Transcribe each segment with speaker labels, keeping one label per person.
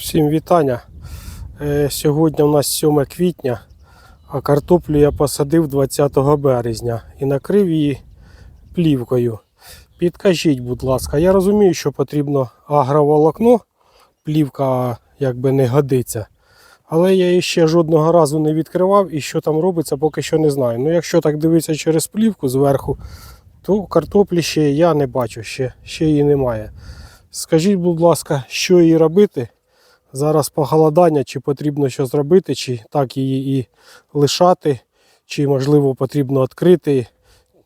Speaker 1: Всім вітання. Е, Сьогодні у нас 7 квітня, а картоплю я посадив 20 березня і накрив її плівкою. Підкажіть, будь ласка, я розумію, що потрібно агроволокно, плівка якби не годиться. Але я її ще жодного разу не відкривав і що там робиться, поки що не знаю. Ну, якщо так дивитися через плівку зверху, то картоплі ще я не бачу, ще, ще її немає. Скажіть, будь ласка, що їй робити? Зараз похолодання, чи потрібно щось зробити, чи так її і лишати, чи можливо потрібно відкрити.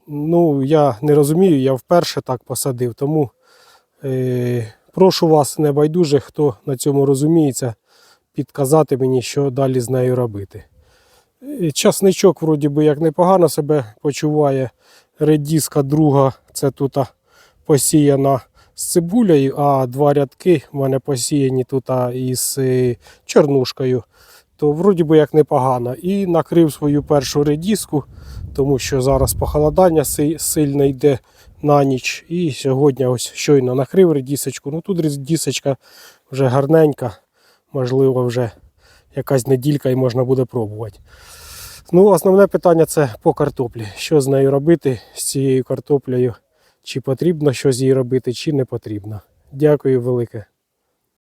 Speaker 1: Ну, я не розумію, я вперше так посадив, тому е, прошу вас, небайдуже, хто на цьому розуміється, підказати мені, що далі з нею робити. Е, Часничок, вроді би, як непогано себе почуває. Редіска друга, це тут посіяна з цибулею, а два рядки в мене посіяні тут із е, чорнушкою. То вроді би як непогано. І накрив свою першу редіску, тому що зараз похолодання сильно йде на ніч. І сьогодні ось щойно накрив редісочку. Ну тут редісочка вже гарненька, можливо, вже якась неділька і можна буде пробувати. Ну, основне питання це по картоплі. Що з нею робити з цією картоплею? Чи потрібно щось їй робити, чи не потрібно. Дякую велике.